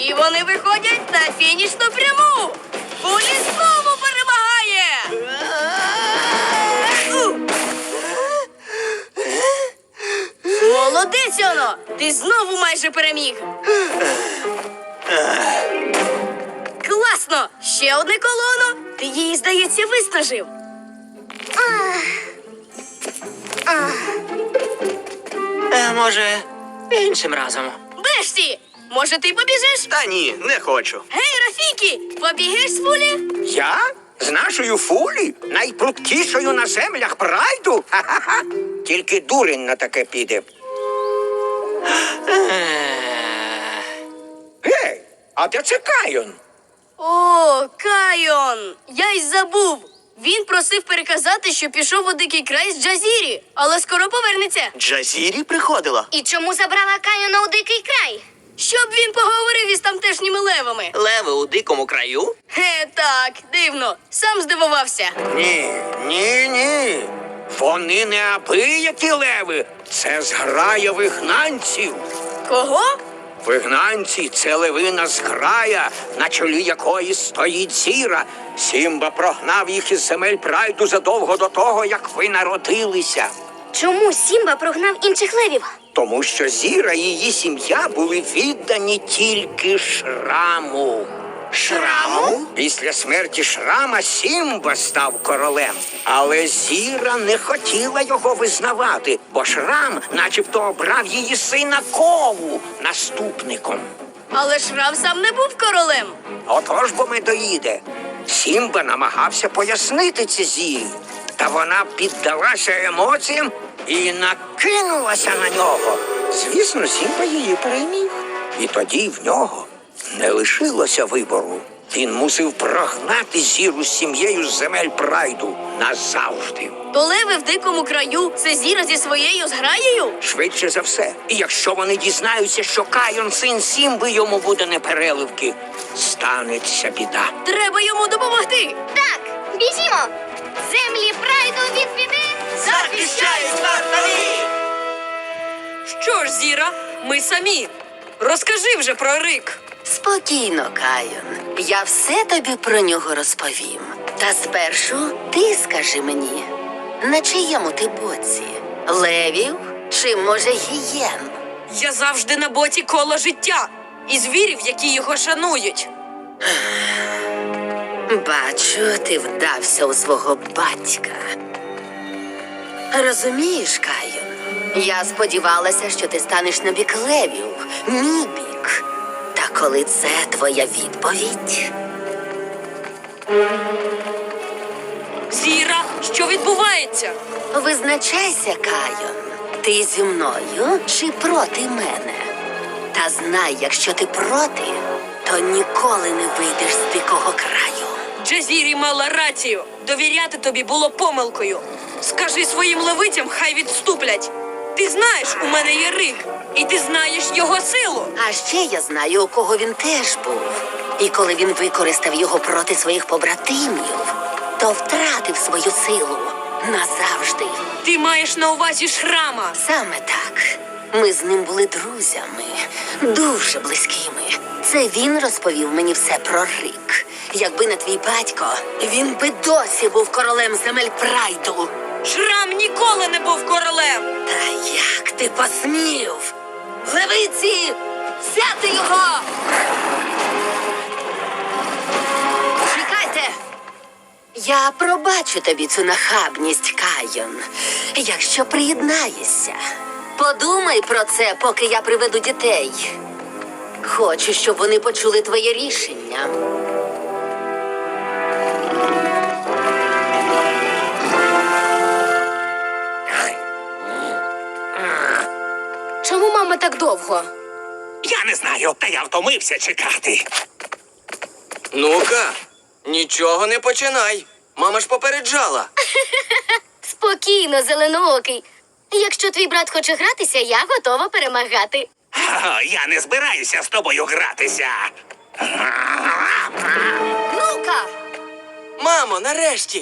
І вони виходять на фінішну пряму. Фулі знову перемагає. Молодець, Оно! Ти знову майже переміг. Класно! Ще одне колоно. Ти її, здається, виснажив. Е, може, іншим разом. Бешті! Може, ти побіжиш? Та ні, не хочу. Гей, Рафікі! Побігаєш з фулі? Я? З нашою фулі? Найпруткішою на землях прайду? Ха-ха-ха. Тільки дурень на таке піде. Гей, а де це Кайон? О, Кайон! Я й забув. Він просив переказати, що пішов у дикий край з Джазірі, але скоро повернеться. Джазірі приходила. І чому забрала Кайона у дикий край? Щоб він поговорив із тамтешніми левами. Леви у дикому краю? Хе, так, дивно. Сам здивувався. Ні, ні, ні. Вони не абиякі леви. Це зграя вигнанців. Кого? Вигнанці це левина зграя, на чолі якої стоїть зіра. Сімба прогнав їх із земель прайду задовго до того, як ви народилися. Чому Сімба прогнав інших левів? Тому що зіра і її сім'я були віддані тільки шраму. Шраму? Після смерті шрама Сімба став королем. Але зіра не хотіла його визнавати, бо шрам начебто обрав її сина кову наступником. Але Шрам сам не був королем. Отож бо медоїде. Сімба намагався пояснити це зірі, та вона піддалася емоціям і накинулася на нього. Звісно, Сімба її переміг. І тоді в нього не лишилося вибору. Він мусив прогнати зіру з сім'єю з земель прайду назавжди. То леви в дикому краю це зіра зі своєю зграєю? Швидше за все. І якщо вони дізнаються, що Кайон син Сімби йому буде непереливки, станеться біда. Треба йому допомогти. Так, біжімо! Землі прайду від біди! Захищають вартові! Що ж, Зіра, ми самі. Розкажи вже про Рик. Спокійно, Кайон. Я все тобі про нього розповім. Та спершу ти скажи мені, на чиєму ти боці? Левів чи може гієн? Я завжди на боці кола життя і звірів, які його шанують. Бачу, ти вдався у свого батька. Розумієш, Кайон? Я сподівалася, що ти станеш на бік левів, мій бік. Та коли це твоя відповідь. Зіра, що відбувається? Визначайся, Кайон. Ти зі мною чи проти мене? Та знай, якщо ти проти, то ніколи не вийдеш з дикого краю. Джазірі мала рацію. Довіряти тобі було помилкою. Скажи своїм левицям, хай відступлять. Ти знаєш, у мене є рик, і ти знаєш його силу. А ще я знаю, у кого він теж був. І коли він використав його проти своїх побратимів, то втратив свою силу назавжди. Ти маєш на увазі шрама. Саме так. Ми з ним були друзями, дуже близькими. Це він розповів мені все про Рик. Якби не твій батько, він би досі був королем земель прайду. Шрам ніколи не був королем. Та як ти посмів? Левиці! Взяти його! Чекайте! Я пробачу тобі цю нахабність, Кайон, якщо приєднаєшся. Подумай про це, поки я приведу дітей. Хочу, щоб вони почули твоє рішення. Чому мама так довго? Я не знаю, та я втомився чекати. Ну-ка, нічого не починай. Мама ж попереджала. Спокійно, зеленоокий. Якщо твій брат хоче гратися, я готова перемагати. Я не збираюся з тобою гратися. Ну-ка! Мамо, нарешті.